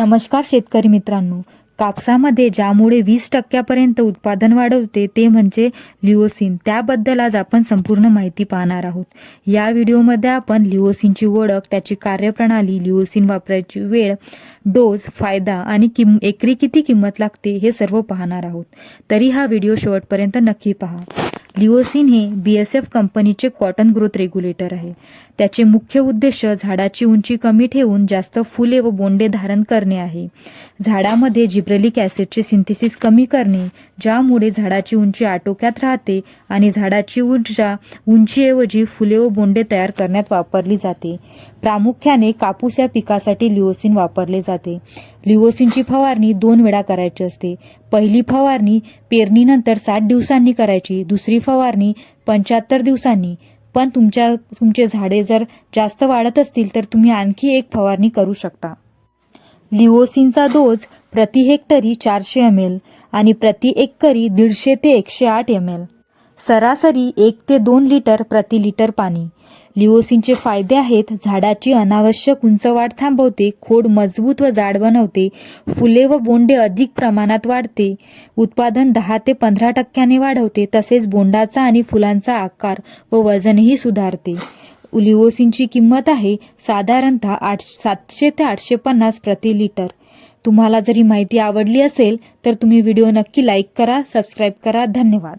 नमस्कार शेतकरी मित्रांनो. कापसामध्ये ज्यामुळे वीस टक्क्यापर्यंत उत्पादन वाढवते ते म्हणजे लिओसिन. त्याबद्दल आज आपण संपूर्ण माहिती पाहणार आहोत. या व्हिडिओमध्ये आपण लिओसिनची ओळख त्याची कार्यप्रणाली लिओसिन वापरायची वेळ डोस फायदा आणि किम एकरी किती किंमत लागते हे सर्व पाहणार आहोत. तरी हा व्हिडिओ शेवटपर्यंत नक्की पहा. लिओसिन हे बी एस एफ कंपनीचे कॉटन ग्रोथ रेग्युलेटर आहे. त्याचे मुख्य उद्देश झाडाची उंची कमी ठेवून जास्त फुले व बोंडे धारण करणे आहे. झाडामध्ये जिब्रेलिक ॲसिडचे सिंथेसिस कमी करणे ज्यामुळे झाडाची उंची आटोक्यात राहते आणि झाडाची ऊर्जा उंचीऐवजी फुले व बोंडे तयार करण्यात वापरली जाते. प्रामुख्याने कापूस या पिकासाठी लिओसिन वापरले जाते. लिओसिनची फवारणी दोन वेळा करायची असते. पहिली फवारणी पेरणीनंतर सात दिवसांनी करायची दुसरी फवारणी पंच्याहत्तर दिवसांनी. पण तुमच्या तुमचे झाडे जर जास्त वाढत असतील तर तुम्ही आणखी एक फवारणी करू शकता. लिओसिनचा डोस प्रति हेक्टरी चारशे एम एल आणि प्रति एकरी दीडशे ते एकशे आठ एम एल. सरासरी एक ते दोन लिटर प्रति लिटर पाणी. लिओसिनचे फायदे आहेत झाडाची अनावश्यक उंच वाढ थांबवते खोड मजबूत व जाड बनवते फुले व बोंडे अधिक प्रमाणात वाढते उत्पादन दहा ते पंधरा टक्क्याने वाढवते तसेच बोंडाचा आणि फुलांचा आकार व वजनही सुधारते. लिओसिनची किंमत आहे साधारणतः आठ सातशे ते आठशे पन्नास प्रति लिटर. तुम्हाला जरी माहिती आवडली असेल तर तुम्ही व्हिडिओ नक्की लाईक करा सबस्क्राईब करा. धन्यवाद.